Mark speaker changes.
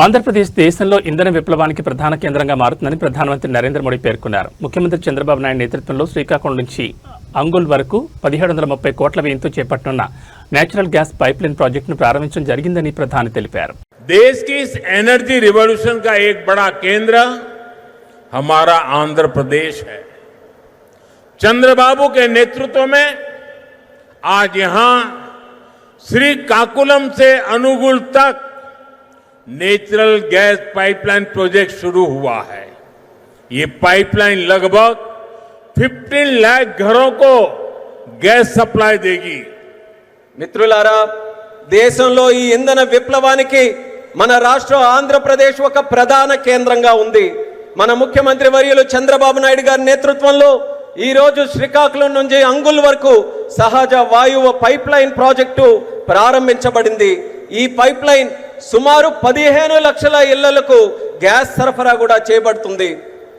Speaker 1: ఆంధ్రప్రదేశ్ దేశంలో ఇంధన విప్లవానికి ప్రధాన కేంద్రంగా మారుతుందని ప్రధానమంత్రి నరేంద్ర మోడీ పేర్కొన్నారు. ముఖ్యమంత్రి చంద్రబాబు నాయుడు నేతృత్వంలో శ్రీకాకుళం నుంచి అంగుల్ వరకు పదిహేడు వందల ముప్పై కోట్ల వ్యయంతో చేపట్టనున్న నేచురల్ గ్యాస్ పైప్ లైన్ ప్రాజెక్టును ప్రారంభించడం జరిగిందని ప్రధాని తెలిపారు.
Speaker 2: దేశ్ ఎనర్జీ రివల్యూషన్ కా ఏక్ బడా కేంద్ర హమారా ఆంధ్రప్రదేశ్ హై. చంద్రబాబు కే నేతృత్వ ఆజ్ యహా శ్రీకాకుళం సే అనుగుల్ తక్ नेचुरल गैस पाइपलाइन प्रोजेक्ट शुरू हुआ है ये पाइपलाइन लगभग 15 लाख घरों को गैस सप्लाई देगी
Speaker 3: మిత్రులారా దేశంలో ఈ ఇంధన విప్లవానికి మన రాష్ట్రం ఆంధ్రప్రదేశ్ ఒక ప్రధాన కేంద్రంగా ఉంది మన ముఖ్యమంత్రి వర్యులు చంద్రబాబు నాయుడు గారి నేతృత్వంలో ఈ రోజు శ్రీకాకుళం నుంచి అంగుల్ వరకు సహజ వాయువు పైప్ లైన్ ప్రాజెక్టు ప్రారంభించబడింది ఈ పైప్ లైన్ సుమారు పదిహేను లక్షల ఇళ్ళకు గ్యాస్ సరఫరా కూడా చేయబడుతుంది.